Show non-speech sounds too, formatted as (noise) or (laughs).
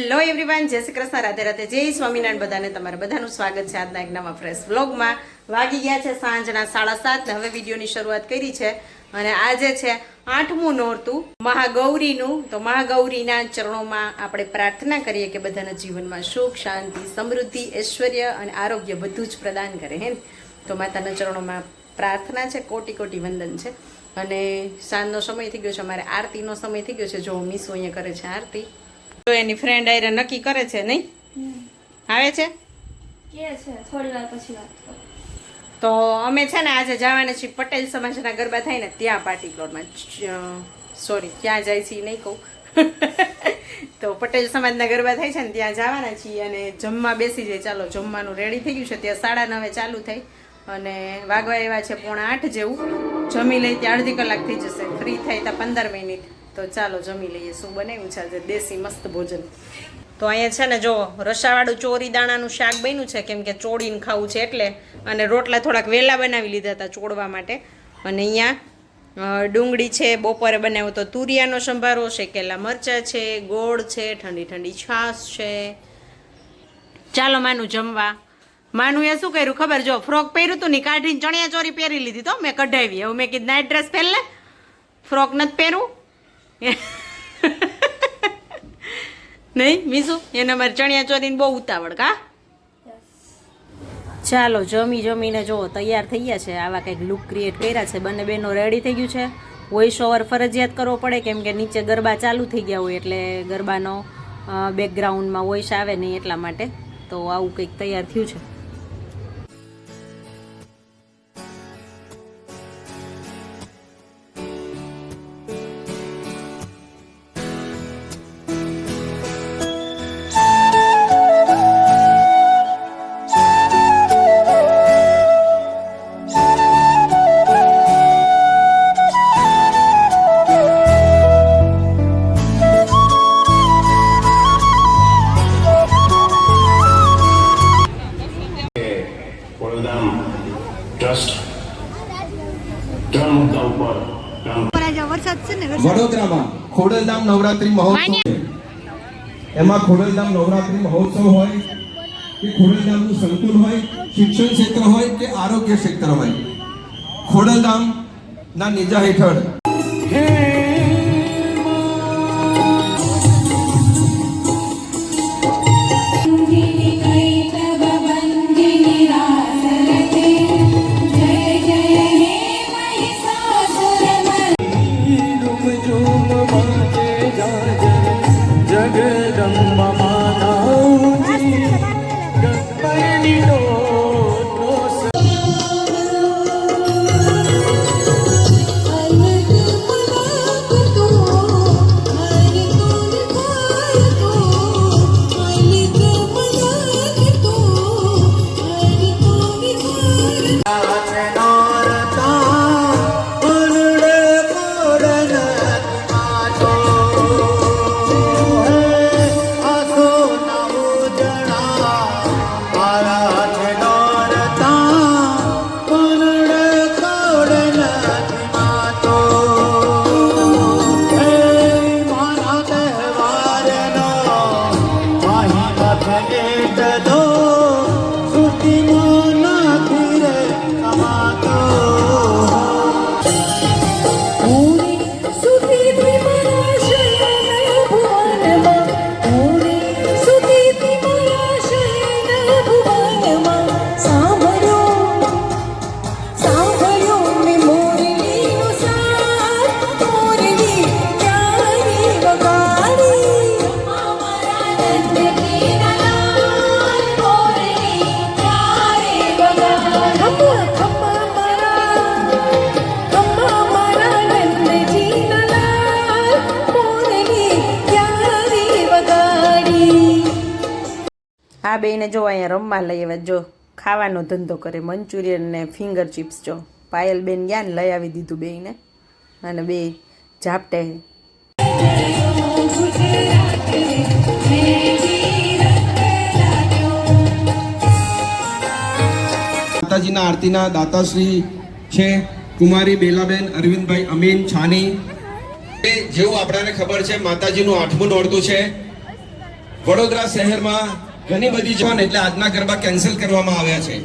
Hello everyone જય શ્રી કૃષ્ણ, રાધે રાધે, જય સ્વામિનારાયણ બધાને તમારે બધાનું સ્વાગત છે આજના એક નવા ફ્રેશ વ્લોગમાં વાગી ગયા છે સાંજના સાડા સાત હવે વિડીયોની શરૂઆત કરી છે અને આજે છે આઠમું નોરતું મહાગૌરીનું. તો મહાગૌરીના ચરણોમાં આપણે પ્રાર્થના કરીએ કે બધાના જીવનમાં સુખ, શાંતિ, સમૃદ્ધિ, ઐશ્વર્ય અને આરોગ્ય બધું જ પ્રદાન કરે, હે તો માતાના ચરણોમાં પ્રાર્થના છે, કોટી કોટી વંદન છે. અને સાંજનો સમય થઈ ગયો છે, અમારે આરતીનો સમય થઈ ગયો છે. જો મીસુ અહીંયા કરે છે આરતી. તો એની ફ્રેન્ડ આયરે નક્કી કરે છે નહીં? આવે છે? કે છે થોડી વાર પછી વાત તો અમે છે ને આજે જવાના છીએ પટેલ સમાજના ગરબા થાય ને ત્યાં પાર્ટી પ્લોટમાં સોરી ક્યાં જાય છે નહીં કહું. (laughs) તો પટેલ સમાજના ગરબા થાય છે ને ત્યાં જવાના છીએ અને જમવા બેસી જાય. ચાલો જમવાનું રેડી થઈ ગયું છે. ત્યાં સાડા નવે ચાલુ થઈ. અને વાગવા એવા છે પોણા આઠ જેવું. જમી લઈ ત્યાં અડધી કલાક થઈ જશે. ફ્રી થાય ત્યાં પંદર મિનિટ તો ચાલો જમી લઈએ. શું બનાવ્યું છે આજે? દેશી મસ્ત ભોજન. તો અહીંયા છે ને જો રસાવાળું ચોરી દાણાનું શાક બન્યું છે, કેમ કે ચોળીને ખાવું છે એટલે. અને રોટલા થોડાક વહેલા બનાવી લીધા હતા ચોળવા માટે. અને અહીંયા ડુંગળી છે, બપોરે બનાવ્યો તો તુરિયાનો સંભારો શેકેલા મરચાં છે, ગોળ છે, ઠંડી ઠંડી છાશ છે. ચાલો માનું જમવા. માનું એ શું કર્યું ખબર? જો ફ્રોક પહેર્યું હતું ને કાઢીને ચણિયા ચોરી પહેરી લીધી તો મેં કઢાવી. હવે મેં કીધું નાઇટ ડ્રેસ પહેરલે. ફ્રોક નથી પહેરવું (laughs) નહીં, મીસુ? એને મારે ચણિયા ચોરીને બહુ ઉતાવળ કા? ચાલો, જમી જમીને જો તૈયાર થઈ ગયા છે. આવા કંઈક લુક ક્રિએટ કર્યા છે. બંને બહેનો રેડી થઈ ગયું છે. વોઇસ ઓવર ફરજિયાત કરવો પડે, કેમ કે નીચે ગરબા ચાલુ થઈ ગયા હોય એટલે ગરબાનો બેકગ્રાઉન્ડમાં વોઇસ આવે નહીં એટલા માટે. તો આવું કંઈક તૈયાર થયું છે. વડોદરામાં ખોડલધામ નવરાત્રી મહોત્સવ. એમાં ખોડલધામ નવરાત્રી મહોત્સવ હોય કે ખોડલધામનું સંકુલ હોય શિક્ષણ ક્ષેત્ર હોય કે આરોગ્ય ક્ષેત્ર હોય. ખોડલધામ ના નેજા હેઠળ. આ બેને જો અહીંયા રમવા લઈ આવ્યા, જો ખાવાનો ધંધો કરે, મંચુરિયન ને ફિંગર ચિપ્સ, જો પાયલ બેન ગયા ને લઈ આવી દીધું બેને અને બે ઝાપટે માતાજીના આરતીના દાતાશ્રી છે કુમારી, બેલાબેન, અરવિંદભાઈ, અમીન, છાની. જેવું આપણાને ખબર છે, માતાજીનું આઠમું નોરતું છે. વડોદરા શહેરમાં ઘણી બધી જોન એટલે આજના ગરબા કેન્સલ કરવામાં આવ્યા છે.